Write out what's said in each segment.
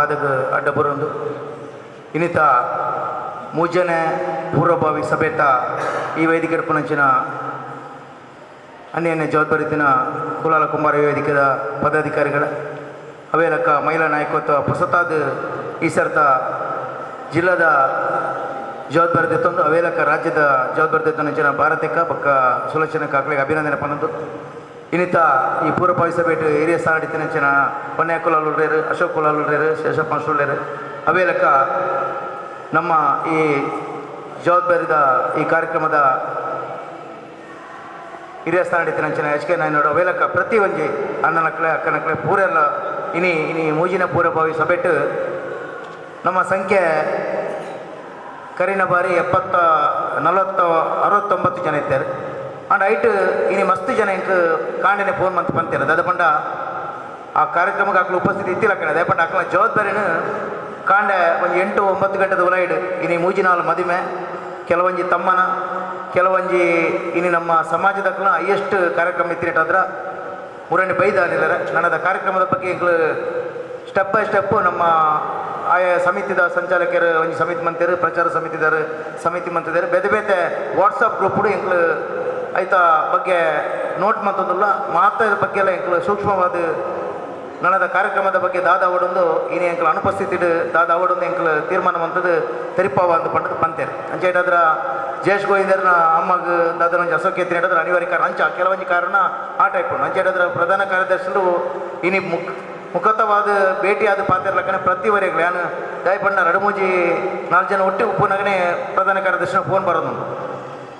ಪಾದಗ ಅಡ್ಡ ಬರೋದು ಇನ್ನಿತ ಮೂಜನೆ ಪೂರ್ವಭಾವಿ ಸಭೆತ ಈ ವೇದಿಕೆ ಪುನಂಚಿನ ಅನ್ಯ ಜವಾಬ್ದಾರಿತಿನ ಕುಲಾಲ ಕುಮಾರ ವೇದಿಕೆದ ಪದಾಧಿಕಾರಿಗಳ ಅವೇಲಕ್ಕ ಮಹಿಳಾ ನಾಯಕತ್ವ ಹೊಸತಾದ ಈ ಸರ್ತ ಜಿಲ್ಲಾದ ಜವಾಬ್ದಾರಿ ತಂದು ಅವೇಲಕ್ಕ ರಾಜ್ಯದ ಜವಾಬ್ದಾರಿ ತಂದಿನ ಭಾರತಕ್ಕ ಬಕ್ಕ ಸುಲಕ್ಷಣ ಕಾಕಳಿಗೆ ಅಭಿನಂದನೆ ಪನ್ನದು. ಇನ್ನಿತ ಈ ಪೂರ್ವಭಾವಿ ಸಭೆಟ್ ಹಿರಿಯ ಸಾರಡಿತಿನಂಚಿನ ಕೊನೆಯ ಕುಲಾಲುಡ್ರೇರು ಅಶೋಕ್ ಕುಲಾಲುಡ್ರೇರು ಶೇಷಪ್ಪ ಸುಳ್ಳೇರು ಅವೇಲಕ್ಕ ನಮ್ಮ ಈ ಜವಾಬ್ದಾರಿದ ಈ ಕಾರ್ಯಕ್ರಮದ ಹಿರಿಯ ಸ್ಥಾನಡಿತಿನಂಚಿನ ಎಚ್ ಕೆ ನಾಯನೋಡು ಅವೇಲಕ್ಕ ಪ್ರತಿ ಒಂಜಿ ಅಣ್ಣನಕ್ಲೆ ಅಕ್ಕನಕ್ಕಳೆ ಪೂರೆಲ್ಲ ಇನಿ ಇನಿ ಮೂಜಿನ ಪೂರ್ವಭಾವಿ ಸಭೆಟ್ ನಮ್ಮ ಸಂಖ್ಯೆ ಕರಿನ ಬಾರಿ ಎಪ್ಪತ್ತ ನಲವತ್ತ, ಅರವತ್ತೊಂಬತ್ತು ಜನ ಇದ್ದಾರೆ. ಅಂಡ್ ಐಟ್ ಇನಿ ಮಸ್ತ್ ಜನ ಇಂಕ್ ಕಾಂಡನೆ ಫೋನ್ ಮಂತ್ ಪಂತಿರ ದದ ಪಂಡ ಆ ಕಾರ್ಯಕ್ರಮಕ್ಕೆ ಆಕಳು ಉಪಸ್ಥಿತಿ ಇತ್ತಿಲ್ಲ ಕಣ. ಅದೇ ಪಂಡ ಆಕಲ ಜವಾಬ್ದಾರಿನ ಕಾಂಡೆ ಒಂದು ಎಂಟು ಒಂಬತ್ತು ಗಂಟೆದ ಉಲೈಡ್ ಇನಿ ಮೂಜಿನಾಲ್ ಮದುವೆ ಕೆಲವೊಂಜಿ ತಮ್ಮನ, ಕೆಲವೊಂಜಿ ಇನಿ ನಮ್ಮ ಸಮಾಜದ ಹೈಯೆಸ್ಟ್ ಕಾರ್ಯಕ್ರಮ ಇತ್ತಿರಟಾದ್ರ ಮುರಣಿ ಬೈದಾನಿಲ್ಲರ ನನ್ನದ ಕಾರ್ಯಕ್ರಮದ ಬಗ್ಗೆ ಇಂಕ್ಲು ಸ್ಟೆಪ್ ಬೈ ಸ್ಟೆಪ್ಪು ನಮ್ಮ ಆಯಾ ಸಮಿತಿದ ಸಂಚಾಲಕರು, ಒಂಜಿ ಸಮಿತಿ ಮಂತ್ರಿಯರು ಪ್ರಚಾರ ಸಮಿತಿದಾರು ಸಮಿತಿ ಮಂತ್ರಿದಾರು ಬೇತೆ ಬೇತೆ ವಾಟ್ಸಪ್ ಗ್ರೂಪ್ ಇಂಕ್ಲು ಐತ ಬಗ್ಗೆ ನೋಟ್ ಮಂತಂದುಲ್ಲ ಮಾತ ಬಗ್ಗೆ ಎಲ್ಲ ಸೂಕ್ಷ್ಮವಾದ ನನ್ನದ ಕಾರ್ಯಕ್ರಮದ ಬಗ್ಗೆ ದಾದ ಅವಡೊಂದು ಇನಿ ಎಂಕಲ್ ಅನುಪಸ್ಥಿತಿ ದಾದ ಅವಡೊಂದು ಎಂಕಲ್ ತೀರ್ಮಾನ ಮಂತದ್ದು ತೆರಿಪಾವ ಅಂತ ಪಂಡದು ಪಂತೇರು ಅಂಚೇಟಾದ್ರ ಜಯೇಶ್ ಗೋವಿಂದರ್ನ ಅಮ್ಮಗ ದಾದನ ಅಶೋಕ್ ಎತ್ತಿ ಹಿಡಿದ್ರೆ ಅನಿವಾರ್ಯ ಕಾರಣ. ಅಂಚ ಕೆಲವೊಂದು ಕಾರಣ ಆ ಟೈಪ್ ಅಂಚೇಟಾದ್ರ ಪ್ರಧಾನ ಕಾರ್ಯದರ್ಶಿಗಳು ಇನಿ ಮುಖ ಮುಖತವಾದ ಭೇಟಿಯಾದ ಪಾತ್ರಲಕ್ಕನೆ ಪ್ರತಿ ಪ್ರತಿವರೆಗಳು ಯಾನು ದಯಪಣ್ಣ ರಡಮೂಜಿ ನಾಲ್ಕು ಜನ ಒಟ್ಟಿಗೆ ನಗನೆ ಪ್ರಧಾನ ಕಾರ್ಯದರ್ಶಿನ ಫೋನ್ ಬರೋದು.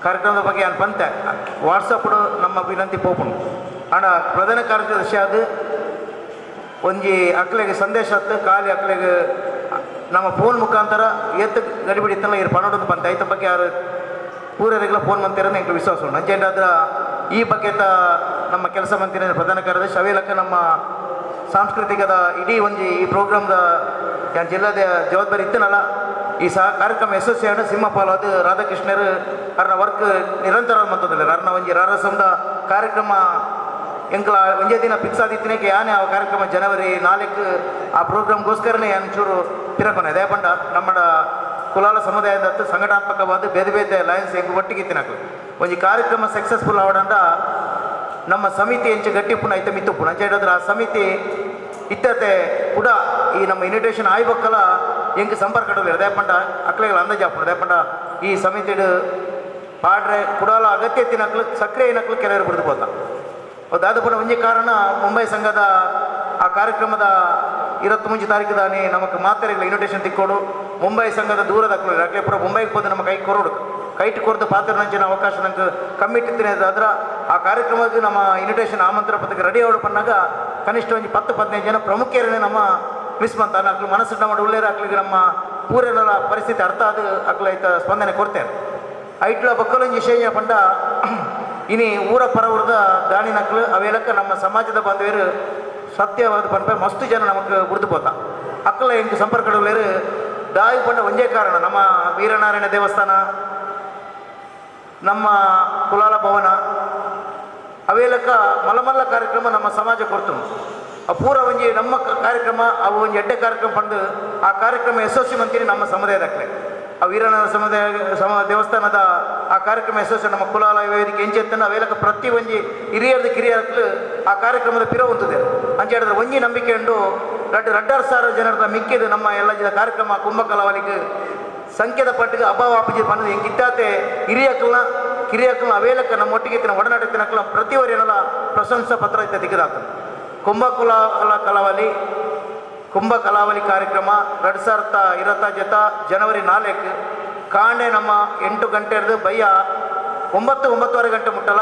ಕಾರ್ಯಕ್ರಮದ ಬಗ್ಗೆ ಏನು ಬಂತೆ? ವಾಟ್ಸಪ್ ನಮ್ಮ ವಿನಂತಿ ಪೋಪನು. ಆಂಡ ಪ್ರಧಾನ ಕಾರ್ಯದರ್ಶಿ ಅದು ಒಂಜಿ ಅಕ್ಲೆಗೆ ಸಂದೇಶ ಹತ್ತು ಖಾಲಿ ಅಕ್ಲೆಗೆ ನಮ್ಮ ಫೋನ್ ಮುಖಾಂತರ ಎತ್ತು ಗಡಿಬಿಡಿತ್ತಲ್ಲ ಇರು ಪನ್ನೊಂದು ಬಂತೆ. ಐತ ಬಗ್ಗೆ ಯಾರು ಪೂರರಿಗೆಲ್ಲ ಫೋನ್ ಮಂತಿರೋದು ಎಂಗೆ ವಿಶ್ವಾಸ ಉಂಟು. ಅಂಚೆಂಡಾದ್ರ ಈ ಬಗ್ಗೆ ನಮ್ಮ ಕೆಲಸ ಮಂತಿನ ಪ್ರಧಾನ ಕಾರ್ಯದರ್ಶಿ ಅವೇಲಕ್ಕ ನಮ್ಮ ಸಾಂಸ್ಕೃತಿಕದ ಇಡೀ ಒಂಜಿ ಈ ಪ್ರೋಗ್ರಾಮ್ದ ಜಿಲ್ಲಾದ ಜವಾಬ್ದಾರಿ ಇತ್ತನಲ್ಲ ಈ ಸಹ ಕಾರ್ಯಕ್ರಮ ಯಶಸ್ವಿ ಆಡ ಸಿಂಹಪಾಲು ಅದು ರಾಧಾಕೃಷ್ಣರು ಅವ್ರನ್ನ ವರ್ಕ್ ನಿರಂತರ ಮಂತದಿಲ್ಲ ಅವ್ರನ್ನ ಒಂಜಿ ರಾರಸಂದ ಕಾರ್ಯಕ್ರಮ ಎಂಕಲ ಒಂದೇ ದಿನ ಫಿಕ್ಸ್ ಆದಿತ್ತಿನಕ್ಕೆ ಯಾನೇ ಆ ಕಾರ್ಯಕ್ರಮ ಜನವರಿ ನಾಲ್ಕು ಆ ಪ್ರೋಗ್ರಾಮ್ಗೋಸ್ಕರನೇ ಚೂರು ತಿರಕೊನೆ ಅದೇ ಪಂಡ ನಮ್ಮ ಕುಲಾಲ ಸಮುದಾಯದ ಹತ್ತು ಸಂಘಟನಾತ್ಮಕವಾದ ಬೇದೆ ಬೇದೆ ಲಯನ್ಸ್ ಎಂಕು ಒಟ್ಟಿಗೆ ತಿನ್ನಕು ಒಂಜಿ ಕಾರ್ಯಕ್ರಮ ಸಕ್ಸಸ್ಫುಲ್ ಆವಡಂಡ ನಮ್ಮ ಸಮಿತಿ ಎಂಚ ಗಟ್ಟಿ ಪುಣ ಐತೆ, ಮಿತ್ತು ಪುಣ ಅಂಚ ಹೇಳಿದ್ರೆ ಆ ಸಮಿತಿ ಇತ್ತತೆ ಕೂಡ ಈ ನಮ್ಮ ಇನ್ವಿಟೇಷನ್ ಆಯ್ಬೇಕಲ್ಲ ಎಂಗೆ ಸಂಪರ್ಕ ಹೃದಯಪಂಡ ಅಕ್ಲೆಗಳು ಅಂದಾಜು ಹಾಪುಣ ಅದೇ ಪಂಡ ಈ ಸಮಿತಿ ಪಾಡ್ರೆ ಕುಡಾಲ ಅಗತ್ಯ ತಿನ್ನಕ್ಲು ಸಕ್ರಿಯ ಏನಕ್ಲು ಕೆಲವರು ಬಿಡ್ದು ಹೋದ ಅದು ಕೂಡ ಒಂಜಿ ಕಾರಣ ಮುಂಬೈ ಸಂಘದ ಆ ಕಾರ್ಯಕ್ರಮದ ಇರತ್ತು ಮುಂಚೆ ತಾರೀಕು ದಾನಿ ನಮಗೆ ಮಾತಾಡಿಲ್ಲ ಇನ್ವಿಟೇಷನ್ ತಿಕ್ಕೋಡು ಮುಂಬೈ ಸಂಘದ ದೂರದ ಅಕ್ಲೆ ಪೂರ ಮುಂಬೈಗೆ ಹೋದ ನಮ್ಮ ಕೈ ಕೊರೋಡು ಕೈಟ್ ಕೊರದು ಪಾತ್ರ ನಂಚಿನ ಅವಕಾಶ ನಂಗೆ ಕಮ್ಮಿಟ್ಟು ಅದರ ಆ ಕಾರ್ಯಕ್ರಮಕ್ಕೆ ನಮ್ಮ ಇನ್ವಿಟೇಷನ್ ಆಮಂತ್ರಣ ಪತ್ರಕ್ಕೆ ರೆಡಿ ಅವರು ಪನ್ನಾಗ ಕನಿಷ್ಠ ಒಂದು ಪತ್ತು ಹದಿನೈದು ಜನ ಪ್ರಮುಖರೇ ನಮ್ಮ ಮಿಸ್ ಮಂತ ಅಕ್ಲು ಮನಸ್ಸು ಮಾಡಿ ಉಳ್ಳೇರ ಅಕ್ಲಿಗೆ ನಮ್ಮ ಪೂರೆಲ್ಲ ಪರಿಸ್ಥಿತಿ ಅರ್ಥ ಅದು ಅಕ್ಲ ಐತ ಸ್ಪಂದನೆ ಕೊಡ್ತೇನೆ. ಐಟ್ಲ ಬಕ್ಕಲೊಂಜಿ ವಿಷಯ ಪಂಡ ಇನಿ ಊರ ಪರವರದ ದಾಳಿ ನಕ್ಲು ಅವೆಲ್ಲಕ್ಕ ನಮ್ಮ ಸಮಾಜದ ಬಾಂಧವ್ಯರು ಸತ್ಯವಾದ ಪಂಪ ಮಸ್ತ್ ಜನ ನಮಗೆ ಬಿಡ್ದು ಪೋತ. ಅಕ್ಕಲ ಎಂಟು ಸಂಪರ್ಕಗಳು ದಾಯಿ ಪಂಡ ಒಂದೇ ಕಾರಣ. ನಮ್ಮ ವೀರನಾರಾಯಣ ದೇವಸ್ಥಾನ, ನಮ್ಮ ಕುಲಾಲ ಭವನ ಅವೆಲ್ಲಕ್ಕ ಮಲಮಲ್ಲ ಕಾರ್ಯಕ್ರಮ ನಮ್ಮ ಸಮಾಜ ಕೊಡ್ತು ಪೂರ ಒಂಜಿ ನಮ್ಮ ಕಾರ್ಯಕ್ರಮ ಅವು ಒಂಜಿ ಎಡ್ಡೆ ಕಾರ್ಯಕ್ರಮ ಪಂದು ಆ ಕಾರ್ಯಕ್ರಮ ಯಶಸ್ವಿ ಮಂತೀನಿ ನಮ್ಮ ಸಮುದಾಯದಕ್ಕೆ ಆ ವೀರನ ಸಮುದಾಯ, ಸಮ ದೇವಸ್ಥಾನದ ಆ ಕಾರ್ಯಕ್ರಮ ಯಶಸ್ವಿ, ನಮ್ಮ ಕುಲಾಲ ವೇದಿಕೆ ಎಂಚೆತ್ತನ ಅವೆಲ್ಲಕ್ಕೆ ಪ್ರತಿ ಒಂಜಿ ಹಿರಿಯರ್ದು ಕಿರಿಯರ್ಕ್ಲು ಆ ಕಾರ್ಯಕ್ರಮದ ಪಿರ ಹೊಂದಿದೆ ಅಂಚ ಹೇಳಿದ್ರೆ ಒಂಜಿ ನಂಬಿಕೆ ಉಂಡು, ರಡ್ ರಡ್ಡರ್ ಸಾವಿರ ಜನರದ ಮಿಕ್ಕಿದ ನಮ್ಮ ಎಲ್ಲ ಜನ ಕಾರ್ಯಕ್ರಮ ಕುಂಭಕಲಾವಲಿಗೆ ಸಂಖ್ಯದ ಪಟ್ಟಿಗೆ ಅಭಾವ ಅಪಜಿ ಬಂದು ಹೆಂಗೆ ಕಿತ್ತಾತೆ ಹಿರಿಯಕ್ಕಲ್ನ ಕಿರಿಯಕ್ಕಲ್ನ ಅವೇಲಕ್ಕ ನಮ್ಮ ಒಟ್ಟಿಗೆ ಇತ್ತಿನ ಒಡನಾಟ ಇತ್ತಿನಕ್ಕಲ ಪ್ರತಿವರಿಯಲ್ಲ ಪ್ರಶಂಸಾ ಪತ್ರ ಇತ್ತ ದಿಗದಾತ ಕುಂಭಕುಲ ಕಲಾ ಕಲಾವಲಿ ಕುಂಭ ಕಲಾವಲಿ ಕಾರ್ಯಕ್ರಮ ಎರಡು ಸಾವಿರದ ಇರತ್ತ ಜತ ಜನವರಿ ನಾಲ್ಕು ಕಾಂಡೆ ನಮ್ಮ ಎಂಟು ಗಂಟೆ ಹಿಡಿದು ಬಯ್ಯ ಒಂಬತ್ತು ಒಂಬತ್ತುವರೆ ಗಂಟೆ ಮುಟ್ಟಲ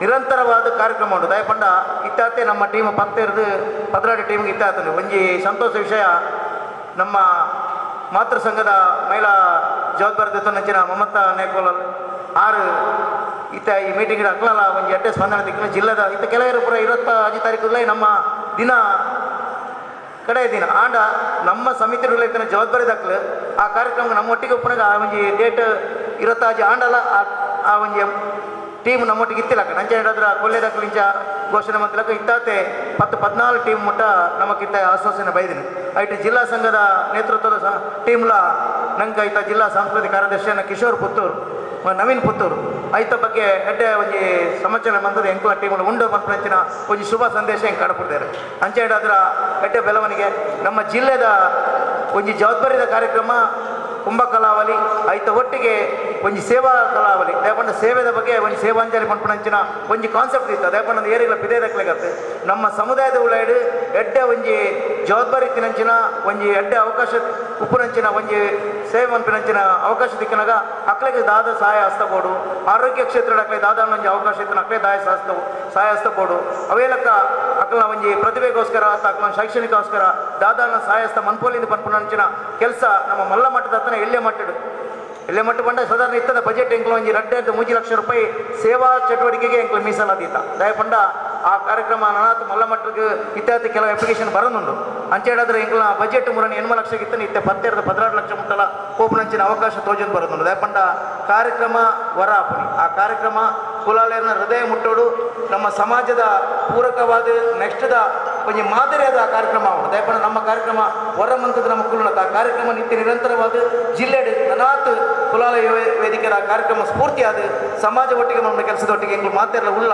ನಿರಂತರವಾದ ಕಾರ್ಯಕ್ರಮ ಉಂಟು ದಯಪಂಡ ಇತ್ತಾತೆ ನಮ್ಮ ಟೀಮ್ ಪತ್ತ ಹಿಡಿದು ಪದ್ರಾಡಿ ಟೀಮ್ಗೆ ಇತ್ತಾತನು ಒಂಜಿ ಸಂತೋಷ ವಿಷಯ ನಮ್ಮ ಮಾತೃ ಸಂಘದ ಮಹಿಳಾ ಜವಾಬ್ದಾರಿ ನಂಚಿನ ಮಮತಾ ನೇಕೋಲಲ್ ಆರು ಇತ್ತ ಈ ಮೀಟಿಂಗ್ ಹಾಕ್ಲಲ್ಲ, ಒಂದು ಎಡ್ಡೆ ಸ್ಪಂದನ ದಿಕ್ಕಿನ ಜಿಲ್ಲದ ಇತ್ತ ಕೆಲವರು ಪುರ ಇರುವತ್ತ ಅಜಿ ತಾರೀಕು ನಮ್ಮ ದಿನ ಕಡೆ ದಿನ, ಆಂಡ ನಮ್ಮ ಸಮಿತಿ ಇತ್ತ ಜವಾಬ್ದಾರಿ ದಾಖಲೆ. ಆ ಕಾರ್ಯಕ್ರಮ ನಮ್ಮ ಒಟ್ಟಿಗೆ ಉಪ್ಪನಾಗ ಆ ಒಂದು ಡೇಟ್ ಇರುತ್ತ ಅಜಿ ಆಂಡಲ್ಲ, ಆ- ಒಂಜಿ ಟೀಮ್ ನಮ್ಮೊಟ್ಟಿಗೆ ಇತ್ತಿಲಕ ನಂಚ ಕೊಲ್ಲೆ ದಾಖಲಿಂಚ ಘೋಷಣೆ ಮಾಡ್ತಿಲಕ ಇತ್ತಾತೆ ಪತ್ತು ಪದ್ನಾಲ್ಕು ಟೀಮ್ ಮುಟ್ಟ ನಮಗಿತ್ತ ಆಶ್ವಾಸನೆ ಬೈದಿನಿ. ಐಟ್ ಜಿಲ್ಲಾ ಸಂಘದ ನೇತೃತ್ವದ ಟೀಮ್ಲ ನಂಗೆ ಐತ ಜಿಲ್ಲಾ ಸಾಂಸ್ಕೃತಿಕ ಕಾರ್ಯದರ್ಶಿಯನ್ನು ಕಿಶೋರ್ ಪುತ್ತೂರು ನವೀನ್ ಪುತ್ತೂರು. ಐತ ಬಗ್ಗೆ ಎಡ್ಡೆ ಒಂಜಿ ಸಮಾಚಾರ ಬಂದದ ಎಂಕುಲ ಟೀಮಲ್ಲಿ ಉಂಡು ಮನ್ಪಂಚಿನ ಒಂಜಿ ಶುಭ ಸಂದೇಶ ಹೆಂಗೆ ಕಾಡ್ಬಿಡ್ತಾರೆ ಅಂಚೆ ಅದರ ಎಡ್ಡೆ ಬೆಳವಣಿಗೆ. ನಮ್ಮ ಜಿಲ್ಲೆದ ಒಂಜಿ ಜವಾಬ್ದಾರಿದ ಕಾರ್ಯಕ್ರಮ ಕುಂಭ ಕಲಾವಲಿ ಐತ ಒಟ್ಟಿಗೆ ಒಂಜಿ ಸೇವಾ ಕಲಾವಲಿ ದಾಯಪಂಡ ಸೇವೆದ ಬಗ್ಗೆ ಒಂಜಿ ಸೇವಾಂಜಲಿ ಪಂಪಣಂಚಿನ ಒಂಜಿ ಕಾನ್ಸೆಪ್ಟ್ ಇತ್ತು. ದೇಪಂಡ ಏರಿಗಳ ಪಿದೇದಕ್ಲೆಗತ್ತೆ ನಮ್ಮ ಸಮುದಾಯದ ಉಳ್ಳಾಯ್ಡು ಎಡ್ಡೆ ಒಂಜಿ ಜವಾಬ್ದಾರಿ ತಿನಂಚಿನ ಒಂಜಿ ಎಡ್ಡೆ ಅವಕಾಶ ಉಪ್ಪುನಂಚಿನ ಒಂಜಿ ಸೇವೆ ಮನ್ಪಿನಂಚಿನ ಅವಕಾಶ ದಿಕ್ಕಿನಾಗ ಅಕ್ಲೆಗೆ ದಾದ ಸಹಾಯ ಹಸ್ತಬೋಡು ಆರೋಗ್ಯ ಕ್ಷೇತ್ರದ ಅಕ್ಲೆ ದಾದ ಒಂಜಿ ಅವಕಾಶ ಇತ್ತು. ಅಕ್ಲೆ ದಾಯ ಹಸ್ತ ಸಹಾಯ ಹಸ್ತಬೋಡು ಅವೇಲಕ್ಕ ಅಕ್ಲ ಒಂಜಿ ಪ್ರತಿಭೆಗೋಸ್ಕರ ಅಕ್ಲ ಶೈಕ್ಷಣಿಕೋಸ್ಕರ ದಾದಾನ ಸಹಾಯಸ್ಥ ಮನ್ಪೋಲಿಂದ ಪನ್ಪುನಂಚಿನ ಕೆಲಸ ನಮ್ಮ ಮಲ್ಲ ಮಟ್ಟದ ಹತ್ತನ ಎಲ್ಲೇ ಮಟ್ಟಡು ಎಲ್ಲೇ ಮಟ್ಟ ಬಂಡ ಸಾಧಾರಣ ಇತ್ತದ ಬಜೆಟ್ ಎಂಕ್ಲ ಒಂಜಿ ರಡ್ಡೆ ಮೂಜಿ ಲಕ್ಷ ರೂಪಾಯಿ ಸೇವಾ ಚಟುವಟಿಕೆಗೆ ಎಂಕ್ಲ ಮೀಸಲಾದೀತ. ದಯಪಂಡ ಆ ಕಾರ್ಯಕ್ರಮ ನನಾತ್ ಮಲ್ಲ ಮಟ್ಟಕ್ಕೆ ಇತ್ಯಾದಿ ಕೆಲವು ಅಪ್ಲಿಕೇಶನ್ ಬರೋದುಂಡು ಅಂಚೆ ಹೇಳಿದ್ರೆ ಎಂಕ್ಲ ಬಜೆಟ್ ಮುರಣ ಎನ್ಮ ಲಕ್ಷ ಇತ್ತನ ಇತ್ತೆ ಪತ್ತೆರಡು, ಪದಿನಾರು ಲಕ್ಷ ಮುಟ್ಟಲ ಕೋಪನಂಚಿನ ಅವಕಾಶ ತೋಜನ್ ಬರೋದುಂಡು ದಯಪಂಡ ಕಾರ್ಯಕ್ರಮ ವರ ಆ ಕಾರ್ಯಕ್ರಮ ಕುಲಾಲೇರ್ನ ಹೃದಯ ಮುಟ್ಟೋಡು ನಮ್ಮ ಸಮಾಜದ ಪೂರಕವಾದ ನೆಕ್ಸ್ಟ್ದ ಒಂಜಿ ಮಾದರಿಯಾದ ಕಾರ್ಯಕ್ರಮ ಆಗುತ್ತೆ ಯಾಕಂದ್ರೆ ನಮ್ಮ ಕಾರ್ಯಕ್ರಮ ಹೊರ ಮಂತ್ರದ ನಮ್ಮ ಕಾರ್ಯಕ್ರಮ ನಿತ್ಯ ನಿರಂತರವಾದ ಜಿಲ್ಲೆಡ್ ನನಾತ್ ಕುಲಾಲ ವೇದಿಕೆಯ ಕಾರ್ಯಕ್ರಮ ಸ್ಫೂರ್ತಿಯಾದ ಸಮಾಜ ಒಟ್ಟಿಗೆ ನಮ್ಮ ಕೆಲಸದೊಟ್ಟಿಗೆ ಎಂಗ್ಲು ಮಾತೆಲ್ಲ ಉಳ್ಳ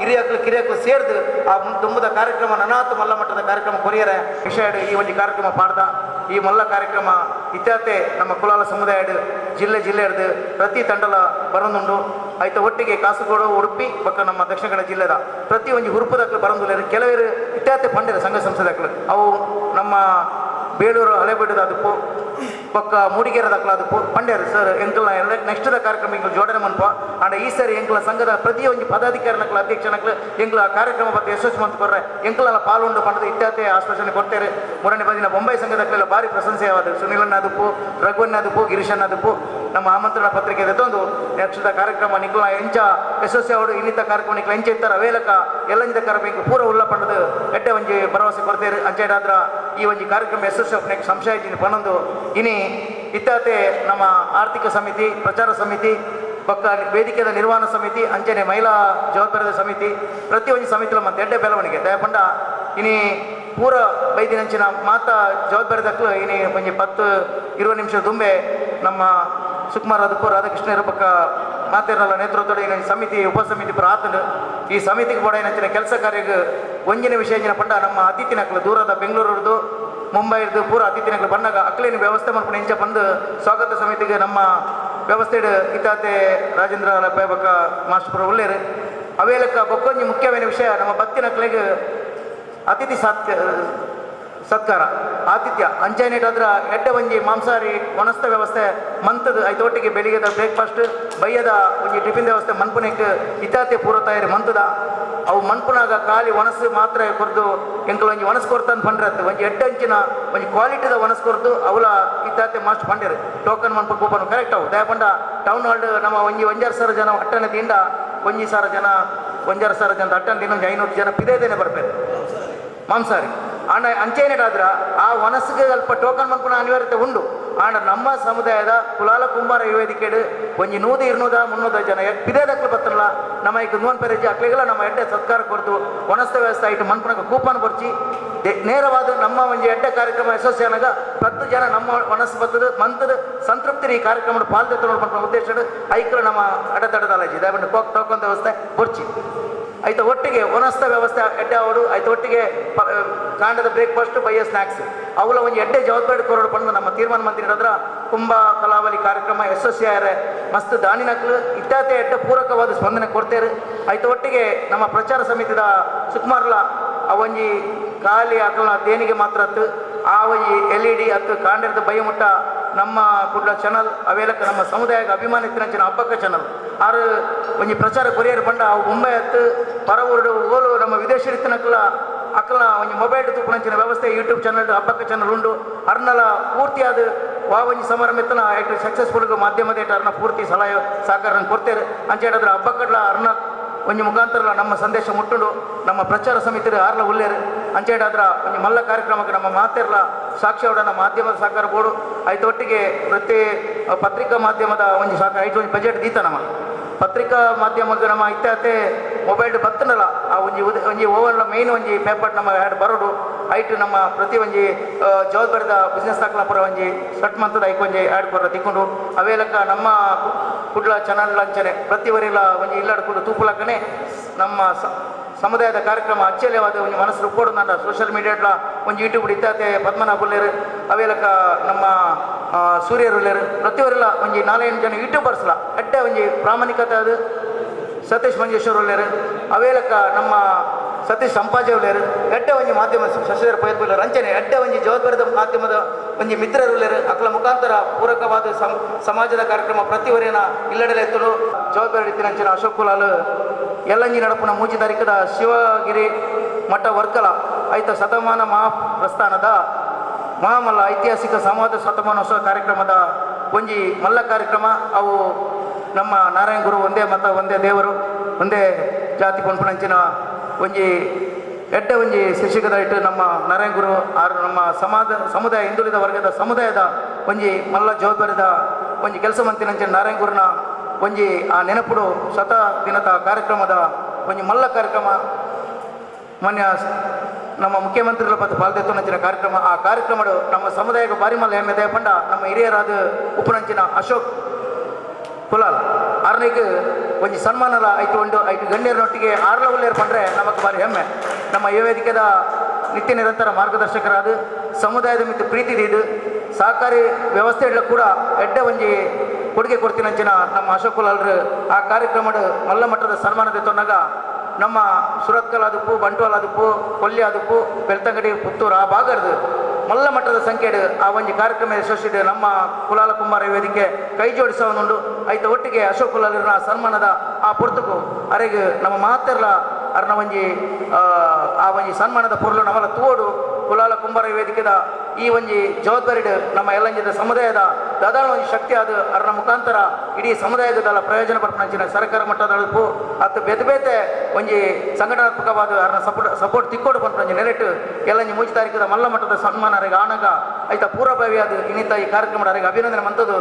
ಹಿರಿಯಕ್ಕಳು ಕಿರಿಯಕ್ಕಳು ಸೇರಿದು ಆ ತುಂಬದ ಕಾರ್ಯಕ್ರಮ, ನನಾತ್ ಮಲ್ಲ ಮಟ್ಟದ ಕಾರ್ಯಕ್ರಮ ಕೊರಿಯರೆ ವಿಷಯ ಈ ಒಂದು ಕಾರ್ಯಕ್ರಮ ಪಾಡ್ದ. ಈ ಮಲ್ಲ ಕಾರ್ಯಕ್ರಮ ಇತ್ಯಾತೆ ನಮ್ಮ ಕುಲಾಲ ಸಮುದಾಯ ಜಿಲ್ಲೆ ಜಿಲ್ಲೆ ಹಿಡಿದು ಪ್ರತಿ ತಂಡಲ ಬರೋದುಂಡು ಆಯ್ತು ಒಟ್ಟಿಗೆ ಕಾಸರಗೋಡು, ಉಡುಪಿ, ಪಕ್ಕ ನಮ್ಮ ದಕ್ಷಿಣ ಕನ್ನಡ ಜಿಲ್ಲೆದ ಪ್ರತಿ ಒಂದು ಹುರುಪದಕ್ಕಲು ಬರೋದಿಲ್ಲ ಕೆಲವರು ಇತ್ಯಾದಿ ಪಂಡಿರ ಸಂಘ ಸಂಸ್ಥೆದಕ್ಕಲು ಅವು ನಮ್ಮ ಬೇಲೂರು ಹಳೆಬೀಡದ ಅದಪ್ಪು ಪಕ್ಕ ಮೂಡಿಗೆರೆದ ಅದಪ್ಪು ಪಂಡ್ಯರು. ಸರ್ ಎಂಕಲ್ನ ಎಲ್ಲ ನೆಕ್ಸ್ಟ್ದ ಕಾರ್ಯಕ್ರಮ ಜೋಡಣೆ ಮನ್ಪ. ಆಂಡ ಈ ಸರಿ ಎಂಕಲ ಸಂಘದ ಪ್ರತಿ ಒಂದು ಪದಾಧಿಕಾರಿನಕ್ಲ ಅಧ್ಯಕ್ಷನಕ್ಲು ಎಂಕಲ ಕಾರ್ಯಕ್ರಮ ಬಗ್ಗೆ ಯಶಸ್ವಿ ಮಂತ್ ಕೊರ್ರೆ ಎಂಕಲ ಪಾಲ್ಗೊಂಡು ಪಂಡದ ಇತ್ಯಾದಿ ಆಶ್ವಾಸನೆ ಕೊಡ್ತಾರೆ ಮೂರನೇ ಬದಿನ ಬೊಂಬೈ ಸಂಘದಕ್ಲೆಲ್ಲ ಭಾರಿ ಪ್ರಶಂಸೆಯಾದ ಸುನಿಲನ್ನ ಅದಪ್ಪು ರಘುವನ್ನ ಅದಪ್ಪು ಗಿರೀಶನ್ನ ಅದಪ್ಪು ನಮ್ಮ ಆಮಂತ್ರಣ ಪತ್ರಿಕೆ ತಂದು ನೆಕ್ಸ್ಟ್ದ ಕಾರ್ಯಕ್ರಮ. ನಿಕ್ಲ ಎಂಚ ಯಶಸ್ವಿ ಅವರು ಇನ್ನಿತ ಕಾರ್ಯಕ್ರಮ ನಿಕ್ಲ ಎಂಚ ಇತ್ತರ ವೇಲಕ ಎಲ್ಲಂಜಿದ ಕಾರ್ಯಕ್ರಮ ಪೂರ ಉಲ್ಲ ಪಂಡದ ಎಡ್ಡೆ ಒಂಜಿ ಭರವಸೆ ಕೊರತೆ ಅಂಚೆಡಾದ್ರ ಈ ಒಂಜಿ ಕಾರ್ಯಕ್ರಮ ಯಶಸ್ವಿ ನೆಕ್ಸ್ಟ್ ಸಂಶಯ ಇದ್ದೀನಿ. ಪನ್ನೊಂದು ಇನಿ ಇತ್ತಾತೆ ನಮ್ಮ ಆರ್ಥಿಕ ಸಮಿತಿ, ಪ್ರಚಾರ ಸಮಿತಿ ಪಕ್ಕ ವೇದಿಕೆದ ನಿರ್ವಹಣಾ ಸಮಿತಿ, ಅಂಚನೆ ಮಹಿಳಾ ಜವಾಬ್ದಾರಿದ ಸಮಿತಿ ಪ್ರತಿಯೊಂದು ಸಮಿತಿಲ ಮತ್ತೆ ಎಡ್ಡೆ ಬೆಳವಣಿಗೆ. ದಯಪಂಡ ಇನಿ ಪೂರ ಬೈದಿನಂಚಿನ ಮಾತಾ ಜವಾಬ್ದಾರಿ ಇನಿ ಒಂಜಿ ಪತ್ತು ಇರುವ ನಿಮಿಷ ದುಂಬೆ ನಮ್ಮ ಸುಕುಮಾರ್ ಅದಕ್ಕೂ ರಾಧಾಕೃಷ್ಣ ಇರಬೇಕ ಮಾತೇರಲ್ಲ ನೇತೃತ್ವದ ಈ ಸಮಿತಿ ಉಪ ಸಮಿತಿ ಪುರ ಆತಂಡು. ಈ ಸಮಿತಿಗೆ ಬಡ ಏನಂಚಿನ ಕೆಲಸ ಕಾರ್ಯಕ್ಕೆ ಒಂಜಿನ ವಿಷಯ ಪಂಡ ನಮ್ಮ ಅತಿಥಿನಕ್ಲು ದೂರದ ಬೆಂಗಳೂರದು ಮುಂಬೈದು ಪೂರ ಅತಿಥಿನಕ್ಲು ಬಂದಾಗ ಅಕ್ಲಿನ ವ್ಯವಸ್ಥೆ ಮಾಡ್ಕೊಂಡು ಇಂಚ ಬಂದು ಸ್ವಾಗತ ಸಮಿತಿಗೆ ನಮ್ಮ ವ್ಯವಸ್ಥೆ ಇತಾತೆ ರಾಜೇಂದ್ರ ಲಬ್ಬಕ್ಕ ಮಾಸ್ಟರ್ ಒಳ್ಳೆಯರು. ಅವೇಲಕ್ಕ ಬೊಕ್ಕೊಂಜಿ ಮುಖ್ಯವೇನ ವಿಷಯ, ನಮ್ಮ ಬತ್ತಿನಕ್ಲೆಗೆ ಅತಿಥಿ ಸಾತ್ಯ ಸತ್ಕಾರ. ಆತಿಥ್ಯ. ಅಂಚೆನೇಟಾದ್ರ ಎಡ್ಡೆ ಒಂಜಿ ಮಾಂಸಾಹಾರಿ ಒಣಸ್ತ ವ್ಯವಸ್ಥೆ. ಮಂತದ ಐತೋಟಿಗೆ ಬೆಳಿಗ್ಗೆದ ಬ್ರೇಕ್ಫಾಸ್ಟ್ ಬಯ್ಯದ ಒಂಜಿ ಟಿಫಿನ್ ವ್ಯವಸ್ಥೆ ಮನ್ಪುನಕ್ಕೆ ಇತ್ಯಾತಿ ಪೂರ ತಯಾರಿ ಮಂತದ ಅವು ಮನ್ಪುನಾಗ ಖಾಲಿ ಒಣಸು ಮಾತ್ರ ಕೊರ್ದು, ಎಂಕಲ್ ಒಂಜಿ ಒಣಸ್ ಕೊಡ್ತಾನೆ ಪಂಡ್ರತ್. ಒಂಜಿ ಎಡ್ಡೆ ಅಂಚಿನ ಒಂಜಿ ಕ್ವಾಲಿಟಿದ ಒಣಸ್ ಕೊರ್ದು, ಅವಲ ಇತ್ಯಾತಿ ಮಾಸ್ಟ್ ಪಂಡಿರು. ಟೋಕನ್ ಮನ್ಪು ಕೂಪನ್ ಕರೆಕ್ಟ್ ಅವು. ದಯಪಂಡ ಟೌನ್ ಹಾಲ್ ನಮ್ಮ ಒಂಜಿ ಒಂಜಾರು ಸಾವಿರ ಜನ ಅಟ್ಟನ ತಿಂಡ ಒಂಜಿ ಸಾವಿರ ಜನ ಒಂಜಾರು ಸಾವಿರ ಜನ ಅಟ್ಟನ ದಿನ ಒಂದು ಐನೂರು ಜನ ಪಿದೇದೇನೆ ಬರ್ಬೇಕು ಮಾಂಸಾಹಾರಿ. ಆಂಡ ಅಂಚೇನೇಟಾದ್ರ ಆ ಮನಸ್ಸಿಗೆ ಅಲ್ಪ ಟೋಕನ್ ಮನ್ಪುನ ಅನಿವಾರ್ಯತೆ ಉಂಡು. ಆಂಡ ನಮ್ಮ ಸಮುದಾಯದ ಕುಲಾಲ ಕುಂಬಾರ ವೇದಿಕೆಡು ಒಂಜಿ ನೂದು ಇರ್ನೂದ ಮುನ್ನೂದ ಜನ ಪಿದೇದಕ್ಲು ಬತ್ತಲ್ಲ ನಮ್ಮ ಈಗ ನೂನ್ ಪೆರಜಿ ಅಕ್ಲೆಗೆಲ್ಲ ನಮ್ಮ ಎಡ್ಡೆ ಸತ್ಕಾರ ಕೊಡ್ತು ವನಸ್ಥ ವ್ಯವಸ್ಥೆ ಆಯ್ತು ಮನ್ಪುನಗ ಕೂಪನ್ ಬರ್ಚಿ. ನೇರವಾದ ನಮ್ಮ ಒಂಜಿ ಎಡ್ಡೆ ಕಾರ್ಯಕ್ರಮ ಯಶಸ್ವಿಯಾನಾಗ ಹತ್ತು ಜನ ನಮ್ಮ ಮನಸ್ಸು ಬತ್ತದ ಮಂತದ ಸಂತೃಪ್ತಿ ಈ ಕಾರ್ಯಕ್ರಮ ಪಾಲ್ದೆ ನೋಡ್ಕೊಂಡು ಉದ್ದೇಶ ಐಕ್ರ ನಮ್ಮ ಅಡತಡದಲ್ಲಜಿ ದಯವಿಟ್ಟು ಕೋಕ್ ಟೋಕನ್ ವ್ಯವಸ್ಥೆ ಬರ್ಚಿ. ಆಯ್ತು, ಒಟ್ಟಿಗೆ ಒಣಸ್ತ ವ್ಯವಸ್ಥೆ ಎಡ್ಡೆ ಅವರು, ಆಯ್ತು, ಒಟ್ಟಿಗೆ ಕಾಂಡದ ಬ್ರೇಕ್ಫಾಸ್ಟ್ ಬಯ್ಯ ಸ್ನ್ಯಾಕ್ಸ್ ಅವುಗಳ ಒಂದು ಎಡ್ಡೆ ಜವಾಬ್ದಾರಿ ಕೊರಡು ಪಂದು ನಮ್ಮ ತೀರ್ಮಾನ ಮಂತ್ರಿ ಹೇಳಿದ್ರ, ಕುಂಭ ಕಲಾವಲಿ ಕಾರ್ಯಕ್ರಮ ಯಶಸ್ವಿ ಆಯ್ರೆ ಮಸ್ತ್ ದಾನಿನಕ್ಲು ಇಟ್ಟಾತೆ ಎಡ್ಡೆ ಪೂರಕವಾದ ಸ್ಪಂದನೆ ಕೊಡ್ತೇರು ಆಯ್ತು, ಒಟ್ಟಿಗೆ ನಮ್ಮ ಪ್ರಚಾರ ಸಮಿತಿದ ಸುಕುಮಾರ್ಲ ಒಂಜಿ ಖಾಲಿ ಅಕಲ್ನ ದೇನಿಗೆ ಮಾತ್ರ ಹತ್ತು ಆ ಒಂಜಿ ಎಲ್ ಇ ಡಿ ಹತ್ತು ಕಾಂಡಿರದ ಬಯ್ಯಮುಟ್ಟ ನಮ್ಮ ಕುಡ್ಲ ಚಾನಲ್ ಅವೇಲಕ್ಕ ನಮ್ಮ ಸಮುದಾಯಕ್ಕೆ ಅಭಿಮಾನಿತ್ತಿನ ಹಬ್ಬಕ್ಕ ಚಾನಲ್ ಆರು, ಒಂಜಿ ಪ್ರಚಾರ ಕೊರಿಯರ್ ಬಂಡ, ಅವು ಮುಂಬೈ ಹತ್ತು, ಪರವೂರು ಓಲು ನಮ್ಮ ವಿದೇಶರಿತ್ತಿನಕ್ಲ ಅಕ್ಕಲ ಒಂಜಿ ಮೊಬೈಲ್ ತೂಪುನಂಚಿನ ವ್ಯವಸ್ಥೆ ಯೂಟ್ಯೂಬ್ ಚಾನಲ್ ಹಬ್ಬಕ್ಕ ಚಾನಲ್ ಉಂಡು. ಅರ್ನಲ ಪೂರ್ತಿಯಾದ ವಾ ಒಂಜಿ ಸಮಾರಂಭ ಎತ್ತನ ಸಕ್ಸೆಸ್ಫುಲ್ ಸಕ್ಸಸ್ಫುಲ್ ಮಾಧ್ಯಮದ ಅರ್ನ ಪೂರ್ತಿ ಸಲಹೆ ಸಹಕಾರ ಕೊಡ್ತೇವೆ. ಅಂಚೆ ಹೇಳಿದ್ರೆ ಹಬ್ಬಕ್ಕಡ್ಲ ಅರ್ನ ಒಂಜಿ ಮುಖಾಂತರ ನಮ್ಮ ಸಂದೇಶ ಮುಟ್ಟುಂಡು. ನಮ್ಮ ಪ್ರಚಾರ ಸಮಿತಿ ಆರ್ಲ ಉಳ್ಳೇರು ಅಂಚೆಡಾದ್ರ ಒಂದು ಮಲ್ಲ ಕಾರ್ಯಕ್ರಮಕ್ಕೆ ನಮ್ಮ ಮಾತೆರ್ಲ ಸಾಕ್ಷಿ ಮಾಧ್ಯಮದ ಸಹಕಾರ ಬೋರ್ಡು ಐತೊಟ್ಟಿಗೆ ಪ್ರತಿ ಪತ್ರಿಕಾ ಮಾಧ್ಯಮದ ಒಂದು ಸಹಕಾರ, ಐದು ಒಂಜಿ ಬಜೆಟ್ ದೀತ ನಮ್ಮ ಪತ್ರಿಕಾ ಮಾಧ್ಯಮಕ್ಕೆ ನಮ್ಮ ಇತ್ತೆ ಮೊಬೈಲ್ ಬತ್ತನಲ್ಲ. ಆ ಒಂಜಿ ಉದ, ಒಂಜಿ ಓವರ್ಲ ಮೈನ್ ಒಂಜಿ ಪೇಪರ್ ನಮ್ಮ ಹ್ಯಾಡ್ ಬರೋಡು ಐಟ್ ನಮ್ಮ ಪ್ರತಿ ಒಂಜಿ ಜವಾಬ್ದಾರಿದ ಬಿಸ್ನೆಸ್ ಹಾಕ್ಲ ಪುರ ಒಂಜಿ ಸಟ್ ಮಂತದ ಐಕ್ ಒಂಜಿ ಆಡ್ ಕೊರ ತಿಕ್ಕೊಂಡು. ಅವೇಲಕ್ಕ ನಮ್ಮ ಕುಡ್ಲ ಚಾನಲ್ ಅಂಚನೆ ಪ್ರತಿ ವರಿಲ ಒಂಜಿ ಇಲ್ಲಾಡ್ಕೊಂಡು ತೂಪುಲಕ್ಕನೆ ನಮ್ಮ ಸಮುದಾಯದ ಕಾರ್ಯಕ್ರಮ ಅಚ್ಚಲ್ಯವಾದ ಒಂದು ಮನಸ್ಸು ಕೊಡು ನನ್ನ ಸೋಷಿಯಲ್ ಮೀಡಿಯಾಡ್ಲ ಒಂದು ಯೂಟ್ಯೂಬ್ ಇತ್ತಾತೆ ಪದ್ಮನಾಭುಲ್ಲೇರು ಅವೇಲಕ ನಮ್ಮ ಸೂರ್ಯರುಲ್ಲೇರು ಪ್ರತಿಯೊರೆಲ್ಲ ಒಂಜಿ ನಾಲ್ಕು ಜನ ಯೂಟ್ಯೂಬರ್ಸ್ಲ ಅಡ್ಡ ಒಂಜಿ ಪ್ರಾಮಾಣಿಕತೆ ಅದು. ಸತೀಶ್ ಮಂಜೇಶ್ವರ್ ಒಳ್ಳೆಯರು ಅವೇಲಕ ನಮ್ಮ ಸತೀಶ್ ಸಂಪಾಜೆ ಒಳ್ಳೆಯರು ಎಡ್ಡ ಒಂಜಿ ಮಾಧ್ಯಮ ಶಶಿಧರ ಪಯತ್ಪುಲ್ಲರು ಅಂಚನೆ ಎಡ್ಡ ಒಂಜಿ ಜವಾಬ್ದಾರಿದ ಮಾಧ್ಯಮದ ಒಂಜಿ ಮಿತ್ರರು ಒಳ್ಳೆಯರು ಅಕ್ಲ ಮುಖಾಂತರ ಪೂರಕವಾದ ಸಮಾಜದ ಕಾರ್ಯಕ್ರಮ ಪ್ರತಿವರೇನ ಇಲ್ಲಡೆಲೆ ಎತ್ತಲು ಜವಾಬ್ದಾರಿ ರೀತಿಯಂಚಿನ ಅಶೋಕ್ ಕುಲಾಲ್ ಎಲ್ಲಂಜಿ ನಡಪುನ ಮೂಜಿ ತಾರೀಕದ ಶಿವಗಿರಿ ಮಠ ವರ್ಕಲ, ಐತ ಶತಮಾನ ಮಹಾ ಪ್ರಸ್ಥಾನದ ಮಹಾಮಲ್ಲ ಐತಿಹಾಸಿಕ ಸಂವಾದ ಶತಮಾನೋತ್ಸವ ಕಾರ್ಯಕ್ರಮದ ಒಂಜಿ ಮಲ್ಲ ಕಾರ್ಯಕ್ರಮ. ಅವು ನಮ್ಮ ನಾರಾಯಣ ಗುರು ಒಂದೇ ಮತ, ಒಂದೇ ದೇವರು, ಒಂದೇ ಜಾತಿ ಪಂಪಣಂಚಿನ ಒಂಜಿ ಎಡ್ಡೆ ಒಂಜಿ ಶಿಕ್ಷಕದ ಇಟ್ಟು ನಮ್ಮ ನಾರಾಯಣ ಗುರು ಆರು ನಮ್ಮ ಸಮಾಜ, ಸಮುದಾಯ, ಹಿಂದುಳಿದ ವರ್ಗದ ಸಮುದಾಯದ ಒಂಜಿ ಮಲ್ಲ ಜವಾಬ್ದಾರಿದ ಒಂಜಿ ಕೆಲಸ ಮಂತಿನಂಚಿನ ನಾರಾಯಣ ಗುರುನ ಒಂಜಿ ಆ ನೆನಪುಡು ಶತ ದಿನದ ಕಾರ್ಯಕ್ರಮದ ಒಂಜಿ ಮಲ್ಲ ಕಾರ್ಯಕ್ರಮ. ಮಾನ್ಯ ಸ- ನಮ್ಮ ಮುಖ್ಯಮಂತ್ರಿಗಳ ಪದ ಪಾಲ್ದೆತ್ತುನಂಚಿನ ಕಾರ್ಯಕ್ರಮ, ಆ ಕಾರ್ಯಕ್ರಮಡು ನಮ್ಮ ಸಮುದಾಯಕ್ಕೆ ಬಾರಿ ಮಲ್ಲ ಹೆಮ್ಮೆ ದಯಪಂಡ ನಮ್ಮ ಹಿರಿಯರಾದ ಉಪನಂಚಿನ ಅಶೋಕ್ ಕುಲಾಲ್. ಆರ್ನಿಗೆ ಒಂಜಿ ಸನ್ಮಾನಲ ಆಯ್ತು ಒಂದು ಐದು ಗಣ್ಯರನೊಟ್ಟಿಗೆ ಆರ್ಲ ಉಲ್ಲೇರ್ ಪಂಡ್ರೆ ನಮಗೆ ಬಾರಿ ಹೆಮ್ಮೆ. ನಮ್ಮ ಯುವ ವೇದಿಕೆದ ನಿತ್ಯ ನಿರಂತರ ಮಾರ್ಗದರ್ಶಕರಾದ ಸಮುದಾಯದ ಮಿತ್ತು ಪ್ರೀತಿ ಇದು. ಸಹಕಾರಿ ವ್ಯವಸ್ಥೆಗಳ ಕೂಡ ಎಡ್ಡ ಒಂಜಿ ಕೊಡುಗೆ ಕೊಡ್ತೀನಂಚಿನ ನಮ್ಮ ಅಶೋಕ್ ಕುಲಾಲ್ರು ಆ ಕಾರ್ಯಕ್ರಮದ ಮಲ್ಲ ಮಟ್ಟದ ಸನ್ಮಾನದ ತೊನ್ನಗ ನಮ್ಮ ಸುರತ್ಕಲ್ ಆದುಪ್ಪು, ಬಂಟ್ವಾಲ್ ಆದುಪ್ಪು, ಕೊಲ್ಲಿ ಆದುಪ್ಪು, ಬೆಳ್ತಂಗಡಿ ಪುತ್ತೂರು ಆ ಭಾಗದ್ದು. ಮಲ್ಲ ಮಟ್ಟದ ಸಂಖ್ಯೆಡು ಆ ಒಂದು ಕಾರ್ಯಕ್ರಮ ಯಶಸ್ವಿದೆ ನಮ್ಮ ಕುಲಾಲ ಕುಮಾರ ವೇದಿಕೆ ಕೈ ಜೋಡಿಸವನುಂಡು ಐತ ಒಟ್ಟಿಗೆ ಅಶೋಕ್ ಕುಲಾಲರ ಸನ್ಮಾನದ ಆ ಪುರ್ತಕು ಅರೆಗೆ ನಮ್ಮ ಮಾತೆರ್ಲ ಅರ್ನ ಒಂಜಿ ಆ, ಆ ಒಂಜಿ ಸನ್ಮಾನದ ಪೊರ್ಲು ನಮಲ ತೋಡು ಕುಲಾಲ ಕುಂಬಾರ ವೇದಿಕೆದ ಈ ಒಂಜಿ ಜವಾಬ್ದಾರಿ ನಮ್ಮ ಎಲ್ಲಂಜಿದ ಸಮುದಾಯದ ದಾದಾಳ ಒಂಜಿ ಶಕ್ತಿ ಅದು ಅದರ ಮುಖಾಂತರ ಇಡೀ ಸಮುದಾಯದ ಪ್ರಯೋಜನ ಪಡ್ಕೊಂಡ ಸರ್ಕಾರ ಮಟ್ಟದ ಅತ್ತು ಬೇತೆ ಬೇತೆ ಒಂಜಿ ಸಂಘಟನಾತ್ಮಕವಾದ ಅರ್ನ ಸಪೋರ್ಟ್ ಸಪೋರ್ಟ್ ತಿಕ್ಕೋಡು ಪಂಪಣಂಜಿ ನೆರೆಟ್ಟು ಎಲ್ಲಂಜಿ ಮೂಜಿ ತಾರೀಕದ ಮಲ್ಲ ಮಟ್ಟದ ಸನ್ಮಾನ ಆನಗ ಪೂರ್ವಭಾವಿ ಅದು ಇನ್ನಿತ ಈ ಕಾರ್ಯಕ್ರಮ ಅರೆಗೆ ಅಭಿನಂದನೆ ಮಂತದು.